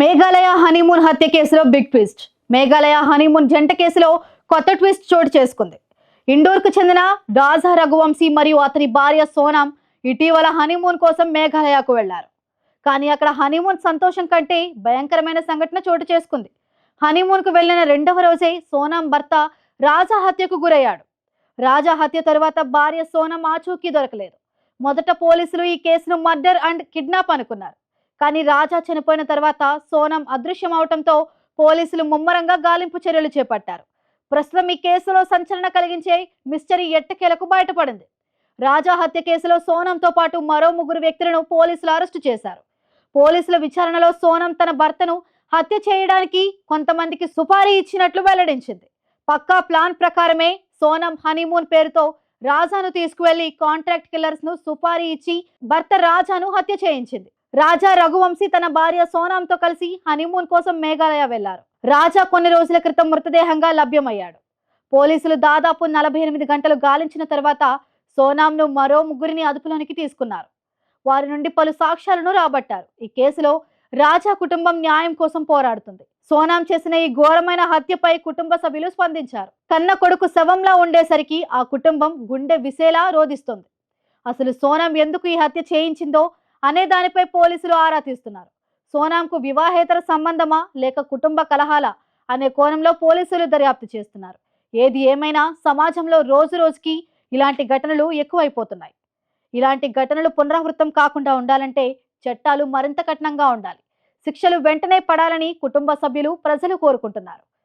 Meghalaya honeymoon హత్య కేసులో big twist. Meghalaya honeymoon జంట కేసులో కొత్త ట్విస్ట్ చోటు చేసుకుంది. ఇండోర్కు చెందిన రాజా రఘువంశీ మరియు అతని భార్య సోనం ఇటీవల హనీమూన్ కోసం మేఘాలయకు వెళ్ళారు. కానీ అక్కడ హనీమూన్ సంతోషం కంటే భయంకరమైన సంఘటన చోటు చేసుకుంది. హనీమూన్కు వెళ్ళిన రెండవ రోజే సోనం భర్త రాజా హత్యకు గురయ్యాడు. రాజా హత్య తరువాత భార్య సోనం ఆచూకీ దొరకలేదు. మొదట పోలీసులు ఈ కేసును మర్డర్ అండ్ కిడ్నాప్ అనుకున్నారు. కానీ రాజా చనిపోయిన తర్వాత సోనం అదృశ్యం అవటంతో పోలీసులు ముమ్మరంగా గాలింపు చర్యలు చేపట్టారు. ప్రస్తుతం ఈ కేసులో సంచలన కలిగించే మిస్టరీ ఎట్టకేలకు బయటపడింది. రాజా హత్య కేసులో సోనంతో పాటు మరో ముగ్గురు వ్యక్తులను పోలీసులు అరెస్టు చేశారు. పోలీసుల విచారణలో సోనం తన భర్తను హత్య చేయడానికి కొంతమందికి సుపారీ ఇచ్చినట్లు వెల్లడించింది. పక్కా ప్లాన్ ప్రకారమే సోనం హనీమూన్ పేరుతో రాజాను తీసుకువెళ్ళి కాంట్రాక్ట్ కిల్లర్స్ను సుపారీ ఇచ్చి భర్త రాజాను హత్య చేయించింది. రాజా రఘువంశీ తన భార్య సోనాంతో కలిసి హనీమూన్ కోసం మేఘాలయ వెళ్ళారు. రాజా కొన్ని రోజుల క్రితం మృతదేహంగా లభ్యమయ్యాడు. పోలీసులు దాదాపు నలభై ఎనిమిది గంటలు గాలించిన తర్వాత సోనాంను మరో ముగ్గురిని అదుపులోనికి తీసుకున్నారు. వారి నుండి పలు సాక్ష్యాలను రాబట్టారు. ఈ కేసులో రాజా కుటుంబం న్యాయం కోసం పోరాడుతుంది. సోనాం చేసిన ఈ ఘోరమైన హత్యపై కుటుంబ సభ్యులు స్పందించారు. కన్న కొడుకు శవంలా ఉండేసరికి ఆ కుటుంబం గుండె విసేలా రోధిస్తుంది. అసలు సోనాం ఎందుకు ఈ హత్య చేయించిందో అనే దానిపై పోలీసులు ఆరా తీస్తున్నారు. సోనాంకు వివాహేతర సంబంధమా లేక కుటుంబ కలహాలా అనే కోణంలో పోలీసులు దర్యాప్తు చేస్తున్నారు. ఏది ఏమైనా సమాజంలో రోజు రోజుకి ఇలాంటి ఘటనలు ఎక్కువైపోతున్నాయి. ఇలాంటి ఘటనలు పునరావృతం కాకుండా ఉండాలంటే చట్టాలు మరింత కఠినంగా ఉండాలి. శిక్షలు వెంటనే పడాలని కుటుంబ సభ్యులు ప్రజలు కోరుకుంటున్నారు.